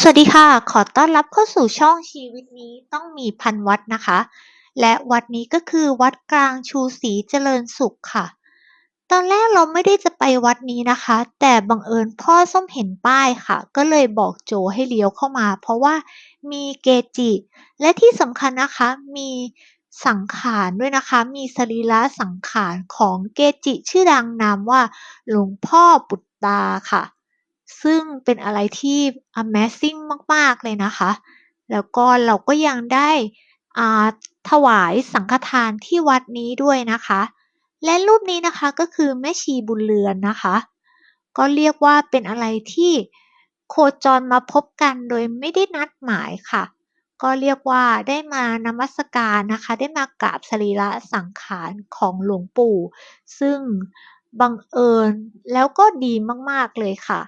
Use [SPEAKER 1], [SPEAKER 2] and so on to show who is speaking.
[SPEAKER 1] สวัสดีค่ะ ขอต้อนรับเข้าสู่ช่องชีวิตนี้ต้องมีพันวัดนะคะ และวัดนี้ก็คือวัดกลางชูศรีเจริญสุขค่ะ ตอนแรกเราไม่ได้จะไปวัดนี้นะคะ แต่บังเอิญพ่อส้มเห็นป้ายค่ะ ก็เลยบอกโจให้เลี้ยวเข้ามา เพราะว่ามีเกจิ และที่สำคัญนะคะมีสังขารด้วยนะคะ มีสรีระสังขารของเกจิชื่อดังนามว่าหลวงพ่อปุตตาค่ะ ซึ่งเป็นอะไรที่ Amazing มาก ๆ เลยนะคะ แล้วก็เราก็ยังได้อาถวายสังฆทานที่วัดนี้ด้วยนะคะ และรูปนี้นะคะก็คือแม่ชีบุญเรือนนะคะ ก็เรียกว่าเป็นอะไรที่โคจรมาพบกันโดยไม่ได้นัดหมายค่ะ ก็เรียกว่าได้มานมัสการนะคะ ได้มากราบสรีระสังขารของหลวงปู่ ซึ่งบังเอิญแล้วก็ดีมาก ๆ เลยค่ะ